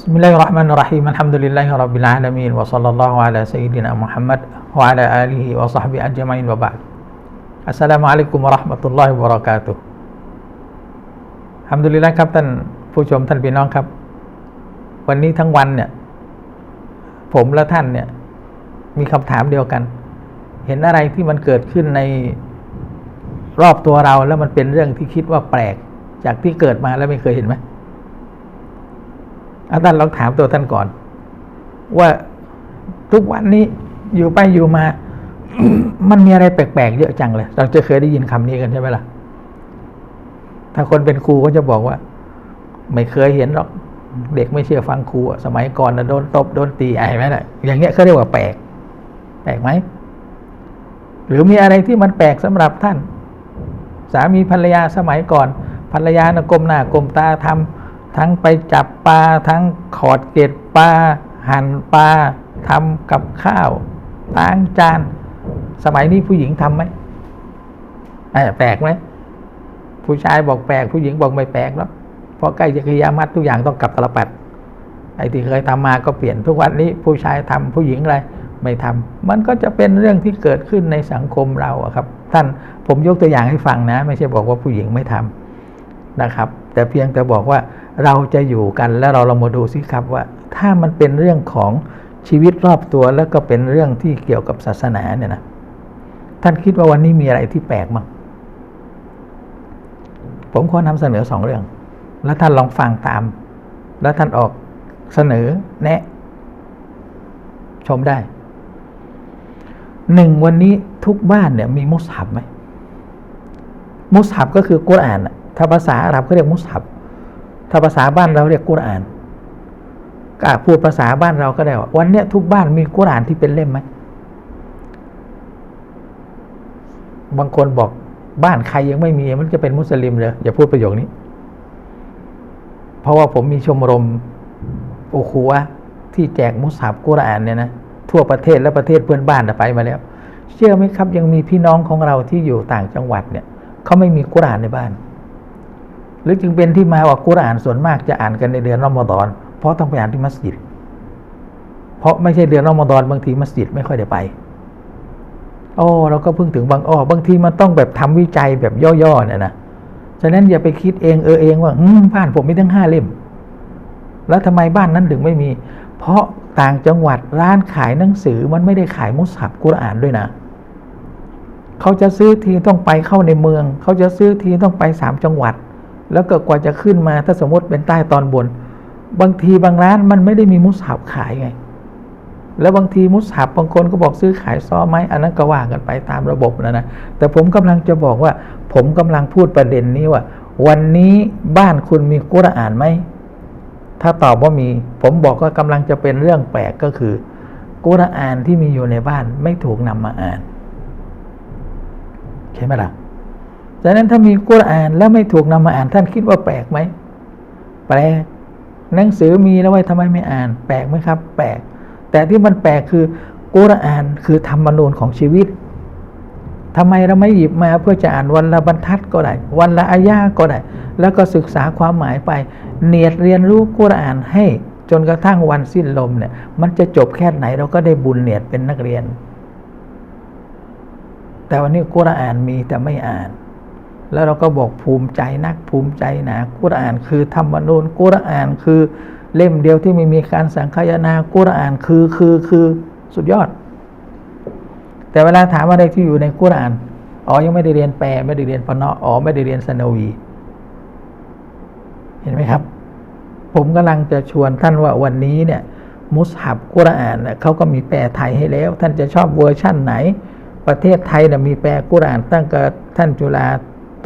بسم الله الرحمن الرحيم الحمد لله رب العالمين وصلى الله على سيدنا محمد وعلى آله وصحبه أجمعين وبعد السلام عليكم ورحمة الله وبركاته ฮัมดุลิลละครับท่านผู้ชมท่านพี่น้องครับ วันนี้ทั้งวันเนี่ย ผมและท่านเนี่ย มีคำถามเดียวกัน เห็นอะไรที่มันเกิดขึ้นในรอบตัวเราแล้วมันเป็นเรื่องที่คิดว่าแปลก จากที่เกิดมาแล้วไม่เคยเห็นไหม อาท่านลองถามตัวท่านก่อน ว่าทุกวันนี้อยู่ไปอยู่มา มันมีอะไรแปลกๆเยอะจังเลย เราจะเคยได้ยินคำนี้กันใช่ไหมล่ะ ถ้าคนเป็นครูก็จะบอกว่า ไม่เคยเห็นหรอก เด็กไม่เชื่อฟังครูสมัยก่อนนะโดนตบโดนตีไอ้ไหมล่ะอย่างเงี้ยเขาเรียกว่าแปลก แปลกไหมหรือมีอะไรที่มันแปลกสำหรับท่าน สามีภรรยาสมัยก่อน ภรรยานะก้มหน้าก้มตาทำ ทั้งไปจับปลาทั้งขอดเกล็ดปลาหั่นปลาทำกับข้าวล้างจาน สมัยนี้ผู้หญิงทำไหมเอ้ยแปลกไหมผู้ชายบอกแปลกผู้หญิงบอกไม่แปลกแล้วเพราะใกล้จะกิยามัดทุกอย่างต้องกลับตลปัดไอ้ที่เคยทำมาก็เปลี่ยนทุกวันนี้ผู้ชายทำผู้หญิงอะไรไม่ทำมันก็จะเป็นเรื่องที่เกิดขึ้นในสังคมเราครับ ท่านผมยกตัวอย่างให้ฟังนะ ไม่ใช่บอกว่าผู้หญิงไม่ทำนะครับ แต่เพียงแต่บอกว่าเราจะอยู่กันแล้วเราลองมาดูสิครับว่า ถ้ามันเป็นเรื่องของชีวิตรอบตัวแล้วก็เป็นเรื่องที่เกี่ยวกับศาสนาเนี่ยนะท่านคิดว่าวันนี้มีอะไรที่แปลกมั้งผมขอนำเสนอสองเรื่อง แล้วท่านลองฟังตาม แล้วท่านออกเสนอแนะ ชมได้หนึ่งวันนี้ทุกบ้านเนี่ยมีมุสฮับไหมมุสฮับก็คือกุรอานอะ ถ้าภาษาอาหรับเขาเรียกมุสฮับถ้าภาษาบ้านเราเรียกกุรอานก็พูดภาษาบ้านเราก็ได้ว่าวันเนี้ยทุกบ้านมีกุรอานที่เป็นเล่มไหมบางคนบอกบ้านใครยังไม่มีมันจะเป็นมุสลิมเลยอย่าพูดประโยคนี้ เพราะว่าผมมีชมรมโอคัวที่แจกมุสฮับกุรอานเนี่ยนะทั่วประเทศและประเทศเพื่อนบ้านไปมาแล้ว เชื่อไหมครับยังมีพี่น้องของเราที่อยู่ต่างจังหวัดเนี่ยเขาไม่มีกุรอานในบ้าน หรือจึงเป็นที่มาว่ากุรอานส่วนมากจะอ่านกันในเดือนรอมฎอนเพราะต้องไปอ่านที่มัสยิด เพราะไม่ใช่เดือนรอมฎอนบางทีมัสยิดไม่ค่อยได้ไปโอ้เราก็เพิ่งถึงบางอ้อบางทีมันต้องแบบทำวิจัยแบบย่อๆเนี่ยนะฉะนั้นอย่าไปคิดเองเออเองว่าบ้านผมมีทั้งห้าเล่ม แล้วทำไมบ้านนั้นถึงไม่มี เพราะต่างจังหวัดร้านขายหนังสือมันไม่ได้ขายมุสฮับกุรอานด้วยนะเขาจะซื้อทีต้องไปเข้าในเมือง เขาจะซื้อทีต้องไปสามจังหวัด แล้วก็กว่าจะขึ้นมาถ้าสมมติเป็นใต้ตอนบน บางทีบางร้านมันไม่ได้มีมุสฮับขายไง แล้วบางทีมุสฮับบางคนก็บอกซื้อขายซ้อไหมอันนั้นก็ว่ากันไปตามระบบนะนะแต่ผมกำลังจะบอกว่า ผมกำลังพูดประเด็นนี้ว่า วันนี้บ้านคุณมีกุรอานไหมถ้าตอบว่ามี ผมบอกว่ากำลังจะเป็นเรื่องแปลกก็คือ กุรอานที่มีอยู่ในบ้านไม่ถูกนำมาอ่านใช่ไหมล่ะ ดังนั้นถ้ามีกุรอานแล้วไม่ถูกนำมาอ่านท่านคิดว่าแปลกไหมแปลกหนังสือมีแล้วไว้ทำไมไม่อ่าน แปลกไหมครับ แปลก แต่ที่มันแปลกคือกุรอานคือธรรมนูญของชีวิตทำไมเราไม่หยิบมาเพื่อจะอ่านวันละบรรทัดก็ได้ วันละอายาก็ได้ แล้วก็ศึกษาความหมายไป เนียดเรียนรู้กุรอานให้จนกระทั่งวันสิ้นลมเนี่ยมันจะจบแค่ไหนเราก็ได้บุญเนียดเป็นนักเรียน แต่วันนี้กุรอานมีแต่ไม่อ่าน แล้วเราก็บอกภูมิใจนักภูมิใจหนากุรอานคือธรรมนูญกุรอานคือเล่มเดียวที่ไม่มีการสังคายนากุรอานคือคือคือสุดยอด แต่เวลาถามอะไรที่อยู่ในกุรอานอ๋อยังไม่ได้เรียนแปลไม่ได้เรียนปนอ๋อไม่ได้เรียนสนวี เห็นไหมครับ ผมกำลังจะชวนท่านว่าวันนี้เนี่ย มุสฮับกุรอานเขาก็มีแปลไทยให้แล้ว ท่านจะชอบเวอร์ชั่นไหน ประเทศไทยเนี่ยมีแปลกุรอานตั้งแต่ท่านจุฬา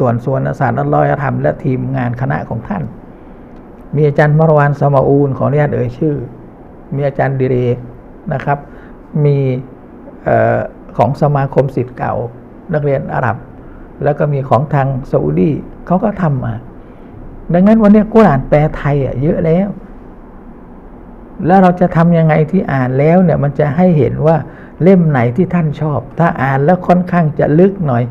ตวนส่วนศาสตร์อัลลอฮ์ธรรมและทีมงานคณะของท่าน มีอาจารย์มรวานสมาอูลขออนุญาตเอ่ยชื่อ มีอาจารย์ดิเรกนะครับ มีของสมาคมสิทธิ์เก่า นักเรียนอาหรับ แล้วก็มีของทางซาอุดีเขาก็ทำมา ดังนั้นวันนี้กุรอานแปลไทยอะเยอะแล้ว แล้วเราจะทำยังไงที่อ่านแล้วเนี่ยมันจะให้เห็นว่าเล่มไหนที่ท่านชอบ ถ้าอ่านแล้วค่อนข้างจะลึกหน่อย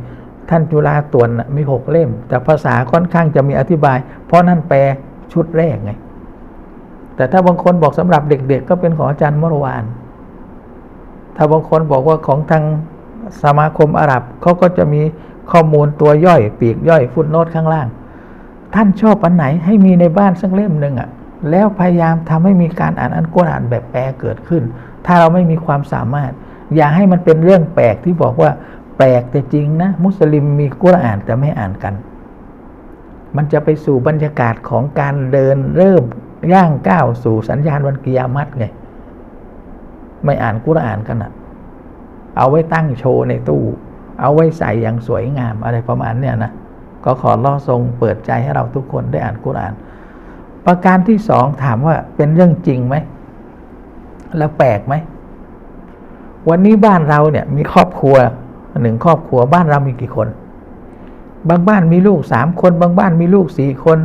ท่านจุฬาตวนมีหกเล่ม แต่ภาษาค่อนข้างจะมีอธิบาย เพราะนั่นแปลชุดแรกไง แต่ถ้าบางคนบอกสำหรับเด็ก ๆ ก็เป็นของอาจารย์มรวานถ้าบางคนบอกว่าของทางสมาคมอาหรับเขาก็จะมีข้อมูลตัวย่อย ปีกย่อยฟุตโนตข้างล่าง ท่านชอบอันไหนให้มีในบ้านสักเล่มหนึ่งอะแล้วพยายามทำให้มีการอ่านอันกุรอานแบบแปลเกิดขึ้น ถ้าเราไม่มีความสามารถ อย่าให้มันเป็นเรื่องแปลกที่บอกว่า แปลกแต่จริงนะ มุสลิมมีกุรอานแต่ไม่อ่านกัน มันจะไปสู่บรรยากาศของการเดินเริ่มย่างก้าวสู่สัญญาณวันกิยามัตไง ไม่อ่านกุรอานกันอะเอาไว้ตั้งโชว์ในตู้ เอาไว้ใส่อย่างสวยงามอะไรประมาณเนี้ยนะก็ขอล่อทรงเปิดใจให้เราทุกคนได้อ่านกุรอาน ประการที่สองถามว่าเป็นเรื่องจริงไหม แล้วแปลกไหม วันนี้บ้านเราเนี่ยมีครอบครัว หนึ่งครอบครัวบ้านเรามีกี่คน บางบ้านมีลูกสามคน บางบ้านมีลูกสี่คน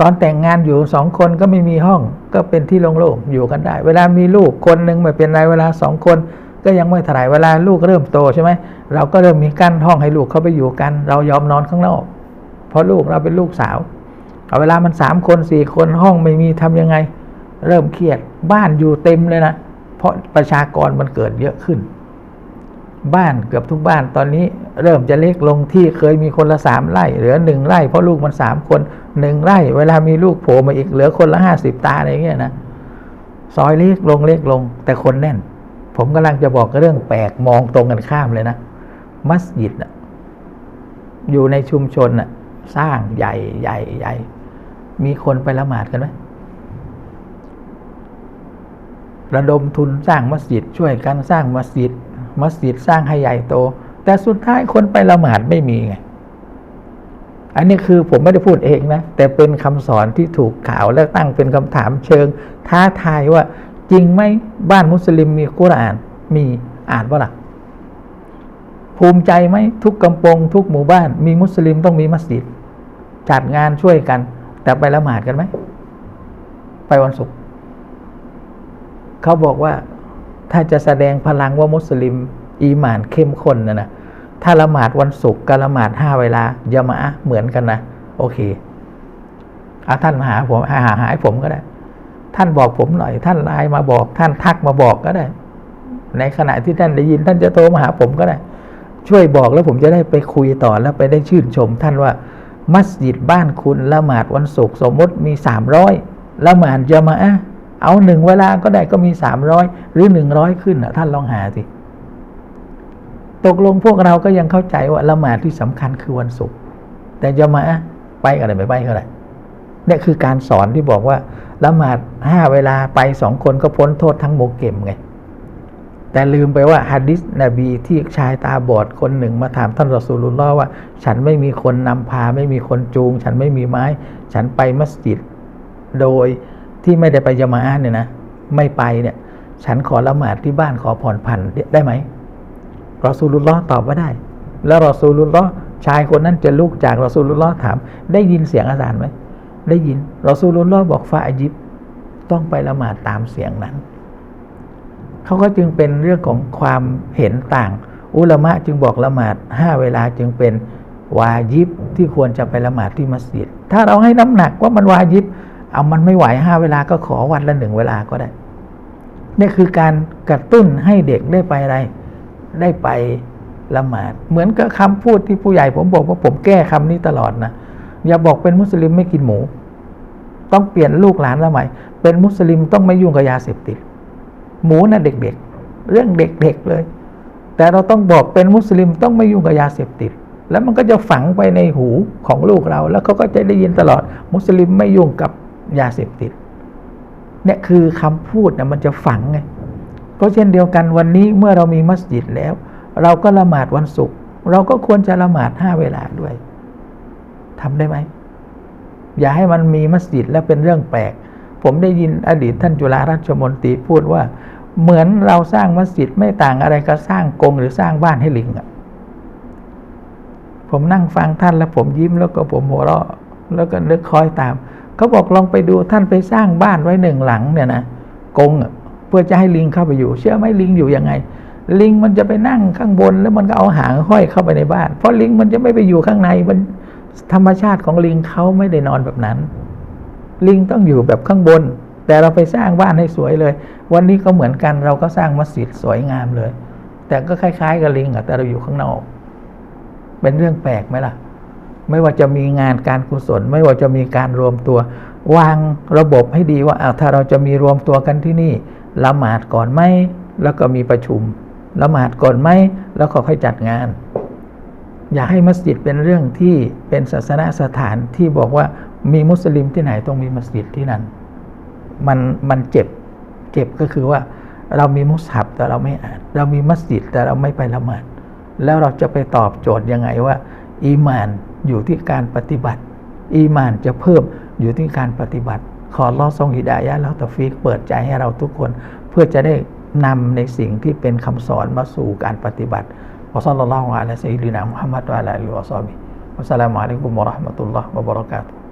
ตอนแต่งงานอยู่สองคนก็ไม่มีห้องก็เป็นที่โล่งๆอยู่กันได้ เวลามีลูกคนหนึ่งไม่เป็นไรเวลาสองคนก็ยังไม่ถลายเวลาลูกเริ่มโตใช่ไหมเราก็เริ่มมีกั้นห้องให้ลูกเข้าไปอยู่กัน เรายอมนอนข้างนอก เพราะลูกเราเป็นลูกสาวเอาเวลามันสามคนสี่คนห้องไม่มีทำยังไง เริ่มเครียดบ้านอยู่เต็มเลยนะเพราะประชากรมันเกิดเยอะขึ้น บ้านเกือบทุกบ้านตอนนี้เริ่มจะเล็กลงที่เคยมีคนละสามไร่เหลือหนึ่งไร่เพราะลูกมันสามคนหนึ่งไร่ เวลามีลูกโผล่มาอีกเหลือคนละห้าสิบตาอะไรเงี้ยนะซอยเล็กลงเล็กลง แต่คนแน่น ผมกำลังจะบอกเรื่องแปลกมองตรงกันข้ามเลยนะ มัสยิดอะอยู่ในชุมชนอะสร้างใหญ่ใหญ่ใหญ่มีคนไปละหมาดกันไหมระดมทุนสร้างมัสยิดช่วยกันสร้างมัสยิด มัสยิดสร้างให้ใหญ่โต แต่สุดท้ายคนไปละหมาดไม่มีไง อันนี้คือผมไม่ได้พูดเองนะ แต่เป็นคำสอนที่ถูกข่าวและตั้งเป็นคำถามเชิง ท้าทายว่าจริงไหมบ้านมุสลิมมีกุรอานมีอ่านว่าล่ะ ภูมิใจไหมทุกกำปง ทุกหมู่บ้าน มีมุสลิมต้องมีมัสยิด จัดงานช่วยกัน แต่ไปละหมาดกันไหมไปวันศุกร์เขาบอกว่า ถ้าจะแสดงพลังว่ามุสลิมอีหมานเข้มข้นนะนะถ้าละหมาดวันศุกร์กับละหมาดห้าเวลายามะเหมือนกันนะโอเคเอาท่านมาหาผมหาหายผมก็ได้ ท่านบอกผมหน่อย ท่านไลน์มาบอก ท่านทักมาบอกก็ได้ ในขณะที่ท่านได้ยิน ท่านจะโทรมาหาผมก็ได้ ช่วยบอกแล้วผมจะได้ไปคุยต่อแล้วไปได้ชื่นชม ท่านว่ามัสยิดบ้านคุณละหมาดวันศุกร์สมมติมีสามร้อยละหมาดยามะ เอาหนึ่งเวลาก็ได้ก็มีสามร้อยหรือหนึ่งร้อยขึ้นอะท่านลองหาสิตกลงพวกเราก็ยังเข้าใจว่าละหมาดที่สำคัญคือวันศุกร์แต่จะมาไปอะไรไม่ไปก็ได้เนี่ยคือการสอนที่บอกว่าละหมาดห้าเวลาไปสองคนก็พ้นโทษทั้งโมเกมไงแต่ลืมไปว่าฮะดิษนบีที่ชายตาบอดคนหนึ่งมาถามท่านรอสูลุลลอฮ์ว่า ฉันไม่มีคนนำพา ไม่มีคนจูง ฉันไม่มีไม้ ฉันไปมัสยิด โดย ที่ไม่ได้ไปยามาเนี่ยนะไม่ไปเนี่ย ฉันขอละหมาดที่บ้านขอผ่อนผันได้ไหมรอซูลุลลอฮ์ตอบว่าได้ แล้วรอซูลุลลอฮ์ชายคนนั้นจะลุกจากรอซูลุลลอฮ์ถาม ได้ยินเสียงอาจารย์ไหมได้ยินรอซูลุลลอฮ์บอกฟาอายิบต้องไปละหมาดตามเสียงนั้นเขาก็จึงเป็นเรื่องของความเห็นต่าง อุลามะจึงบอกละหมาดห้าเวลาจึงเป็นวายิบที่ควรจะไปละหมาดที่มัสยิด ถ้าเราให้น้ำหนักว่ามันวายิบ เอามันไม่ไหวห้าเวลาก็ขอวันละหนึ่งเวลาก็ได้ นี่คือการกระตุ้นให้เด็กได้ไปอะไร ได้ไปละหมาด เหมือนกับคำพูดที่ผู้ใหญ่ผมบอกว่าผมแก้คำนี้ตลอดนะอย่าบอกเป็นมุสลิมไม่กินหมู ต้องเปลี่ยนลูกหลานละใหม่ เป็นมุสลิมต้องไม่ยุ่งกับยาเสพติด หมูนะ่ะเด็กๆ เรื่องเด็กๆเลย แต่เราต้องบอกเป็นมุสลิมต้องไม่ยุ่งกับยาเสพติด แล้วมันก็จะฝังไปในหูของลูกเรา แล้วเขาก็จะได้ยินตลอด มุสลิมไม่ยุ่งกับ ยาเสพติดเนี่ยคือคำพูดนะมันจะฝังไงก็เช่นเดียวกันวันนี้เมื่อเรามีมัสยิดแล้ว เราก็ละหมาดวันศุกร์เราก็ควรจะละหมาดห้าเวลาด้วยทำได้ไหม อย่าให้มันมีมัสยิดแล้วเป็นเรื่องแปลก ผมได้ยินอดีตท่านจุฬาราชมนตรีพูดว่า เหมือนเราสร้างมัสยิดไม่ต่างอะไรกับสร้างกรงหรือสร้างบ้านให้ลิงอะผมนั่งฟังท่านแล้วผมยิ้มแล้วก็ผมหัวเราะแล้วก็นึกคอยตาม เขาบอกลองไปดูท่านไปสร้างบ้านไว้หนึ่งหลังเนี่ยนะกงเพื่อจะให้ลิงเข้าไปอยู่ เชื่อไหมลิงอยู่ยังไง ลิงมันจะไปนั่งข้างบนแล้วมันก็เอาหางห้อยเข้าไปในบ้าน เพราะลิงมันจะไม่ไปอยู่ข้างในมันธรรมชาติของลิงเขาไม่ได้นอนแบบนั้น ลิงต้องอยู่แบบข้างบนแแต่เราไปสร้างบ้านให้สวยเลย วันนี้ก็เหมือนกันเราก็สร้างมัสยิดสวยงามเลย แต่ก็คล้าย ๆ กับลิงอะแต่เราอยู่ข้างนอก เป็นเรื่องแปลกไหมล่ะ ไม่ว่าจะมีงานการกุศล ไม่ว่าจะมีการรวมตัว วางระบบให้ดีว่าอ้าถ้าเราจะมีรวมตัวกันที่นี่ละหมาดก่อนไหมแล้วก็มีประชุมละหมาดก่อนไหมแล้วก็ค่อยจัดงาน อย่าให้มัสยิดเป็นเรื่องที่เป็นศาสนสถานที่บอกว่ามีมุสลิมที่ไหนต้องมีมัสยิดที่นั่นมันมันเจ็บเจ็บก็คือว่าเรามีมุสฮับแต่เราไม่อ่าน เรามีมัสยิดแต่เราไม่ไปละหมาด แล้วเราจะไปตอบโจทย์ยังไงว่า อีมานอยู่ที่การปฏิบัติ อีมานจะเพิ่มอยู่ที่การปฏิบัติ ขอรอทรงฮิดายะแล้วตะฟิกเปิดใจให้เราทุกคน เพื่อจะได้นำในสิ่งที่เป็นคำสอนมาสู่การปฏิบัติวะซัลลัลลอฮุอะลัยฮิวะซัลลัมมุฮัมมัดวะอะลาอิฮิวะซอฮบิวัสสลามุอะลัยกุมวะราะห์มะตุลลอฮ์วะบะเราะกาตุฮ์